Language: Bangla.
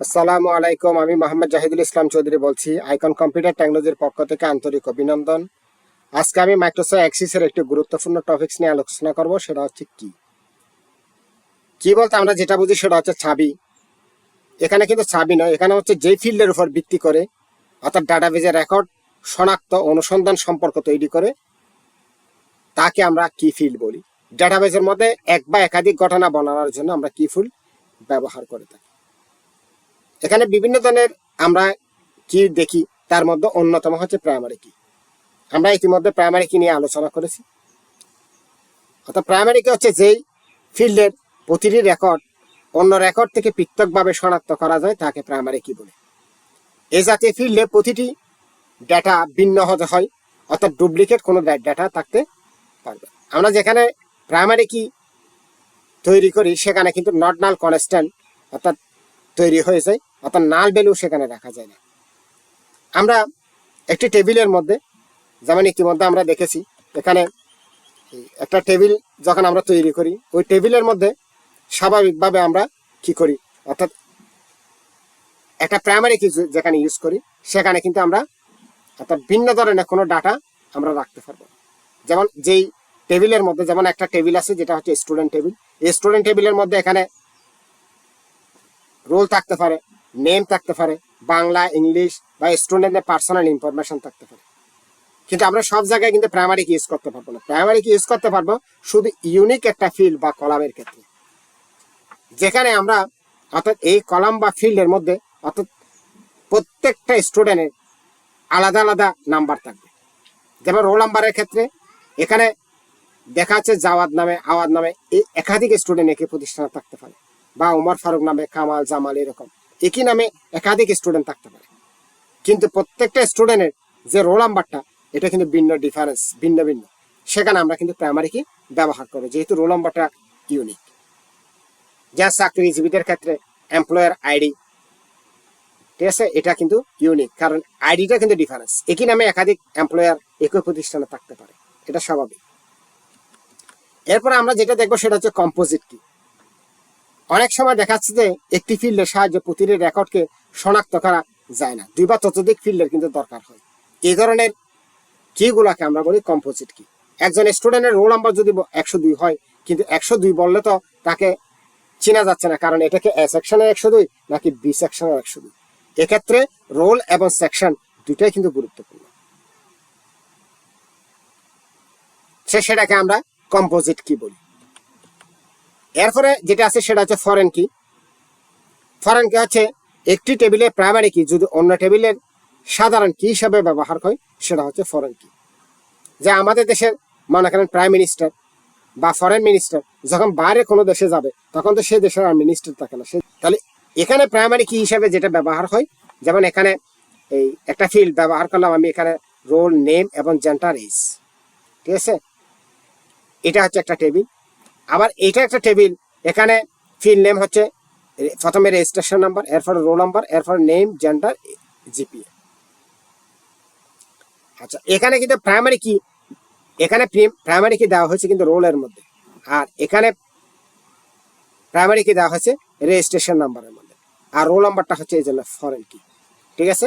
আসসালামু আলাইকুম, আমি মোহাম্মদ জাহিদুল ইসলাম চৌধুরী বলছি আইকন কম্পিউটার টেকনোলজির পক্ষ থেকে আন্তরিক অভিনন্দন। আজকে আমি মাইক্রোসফট অ্যাক্সিসের একটি গুরুত্বপূর্ণ টপিকস নিয়ে আলোচনা করব, সেটা হচ্ছে কি? কি বলতে আমরা যেটা বুঝি সেটা হচ্ছে ছাবি এখানে কিন্তু ছাবি নয়, এখানে হচ্ছে যেই ফিল্ডের উপর ভিত্তি করে, অর্থাৎ ডাটাবেজের রেকর্ড শনাক্ত, অনুসন্ধান সম্পর্ক তৈরি করে, তাকে আমরা কি ফিল্ড বলি? ডাটাবেজের মধ্যে এক বা একাধিক ঘটনা বর্ণনার জন্য আমরা কি ফিল্ড ব্যবহার করে থাকি? এখানে বিভিন্ন ধরনের আমরা কি দেখি, তার মধ্যে অন্যতম হচ্ছে প্রাইমারি কি আমরা ইতিমধ্যে প্রাইমারি কি নিয়ে আলোচনা করেছি। অর্থাৎ প্রাইমারি কি হচ্ছে যেই ফিল্ডের প্রতিটি রেকর্ড অন্য রেকর্ড থেকে পৃথকভাবে শনাক্ত করা যায় তাকে প্রাইমারি কি বলে। এ জাতীয় ফিল্ডে প্রতিটি ডেটা ভিন্ন হতে হয়, অর্থাৎ ডুপ্লিকেট কোনো ডেটা থাকতে পারবে আমরা যেখানে প্রাইমারি কি তৈরি করি, সেখানে কিন্তু নট নাল কনস্ট্যান্ট অর্থাৎ তৈরি হয়ে যায়। অর্থাৎ নাল ভ্যালু সেখানে রাখা যায় না। আমরা একটি টেবিলের মধ্যে, যেমন ইতিমধ্যে আমরা দেখেছি, এখানে একটা টেবিল যখন আমরা তৈরি করি, ওই টেবিলের মধ্যে স্বাভাবিকভাবে আমরা কি করি? অর্থাৎ একটা প্রাইমারি কিছু যেখানে ইউজ করি, সেখানে কিন্তু আমরা অর্থাৎ ভিন্ন ধরনের কোনো ডাটা আমরা রাখতে পারব যেমন যেই টেবিলের মধ্যে, যেমন একটা টেবিল আছে, যেটা হচ্ছে স্টুডেন্ট টেবিল এই স্টুডেন্ট টেবিলের মধ্যে এখানে রোল থাকতে পারে। নেম থাকতে পারে, বাংলা, ইংলিশ বা স্টুডেন্টের পার্সোনাল ইনফরমেশন থাকতে পারে। কিন্তু আমরা সব জায়গায় কিন্তু প্রাইমারি ইউজ করতে পারব না। প্রাইমারি কি ইউজ করতে পারব শুধু ইউনিক একটা ফিল্ড বা কলামের ক্ষেত্রে। যেখানে আমরা অর্থাৎ এই কলাম বা ফিল্ডের মধ্যে অর্থাৎ প্রত্যেকটা স্টুডেন্টের আলাদা আলাদা নাম্বার থাকবে। যেমন রোল নাম্বারের ক্ষেত্রে এখানে দেখা যাচ্ছে জাওয়াদ নামে আওয়াদ নামে এই একাধিক স্টুডেন্ট একই প্রতিষ্ঠানে থাকতে পারে। বা উমর ফারুক নামে, কামাল, জামাল এরকম। একই নামে একাধিক স্টুডেন্ট থাকতে পারে। কিন্তু প্রত্যেকটা স্টুডেন্টের যে রোল নাম্বারটা এটা কিন্তু ভিন্ন ডিফারেন্স ভিন্ন ভিন্ন। সেখানে আমরা কিন্তু প্রাইমারি কি ব্যবহার করি যেহেতু রোল নাম্বারটা ইউনিক যা চাকরিজীবীদের ক্ষেত্রে এমপ্লয়ার আইডি ঠিক আছে? এটা কিন্তু ইউনিক কারণ আইডিটা কিন্তু ডিফারেন্স একই নামে একাধিক এমপ্লয়ার একই প্রতিষ্ঠানে থাকতে পারে। এটা স্বাভাবিক। এরপরে আমরা যেটা দেখব, সেটা হচ্ছে কম্পোজিট কি। অনেক সময় দেখাচ্ছে যে একটি ফিল্ডের সাহায্যে প্রতিটি রেকর্ডকে শনাক্ত করা যায় না। দুই বা ততোধিক ফিল্ডের কিন্তু দরকার হয়। এই ধরনের কিগুলাকে আমরা বলি কম্পোজিট কি একজন স্টুডেন্টের রোল নাম্বার যদি একশো দুই হয়, কিন্তু একশো দুই বললে তো তাকে চেনা যাচ্ছে না, কারণ এটাকে এ সেকশনের একশো দুই, নাকি বি সেকশনের একশো দুই। এক্ষেত্রে রোল এবং সেকশন দুটাই কিন্তু গুরুত্বপূর্ণ। সে সেটাকে আমরা কম্পোজিট কি বলি। এরপরে যেটা আছে সেটা হচ্ছে ফরেন কি ফরেন কি হচ্ছে একটি টেবিলে প্রাইমারি কি যদি অন্য টেবিলের সাধারণ কি হিসাবে ব্যবহার হয় সেটা হচ্ছে ফরেন কি যে আমাদের দেশের, মনে করেন প্রাইম মিনিস্টার বা ফরেন মিনিস্টার যখন বাইরে কোনো দেশে যাবে, তখন তো সেই দেশের আর মিনিস্টার থাকে না। সে তাহলে এখানে প্রাইমারি কি হিসাবে যেটা ব্যবহার হয়, যেমন এখানে এই একটা ফিল্ড ব্যবহার করলাম আমি এখানে রোল নেম এবং জেন্টার এজ ঠিক আছে? এটা হচ্ছে একটা টেবিল আবার এটা একটা টেবিল। এখানে ফিল্ড নেম হচ্ছে, প্রথমে রেজিস্ট্রেশন নাম্বার এরপর রোল নাম্বার এরপর নেম জেন্ডার জিপিএ আচ্ছা এখানে কিন্তু প্রাইমারি কি এখানে প্রাইমারি কি দেওয়া হয়েছে কিন্তু রোলের মধ্যে। আর এখানে প্রাইমারি কি দেওয়া হয়েছে রেজিস্ট্রেশন নাম্বারের মধ্যে। আর রোল নাম্বারটা হচ্ছে এই জন্য ফরেন কি ঠিক আছে?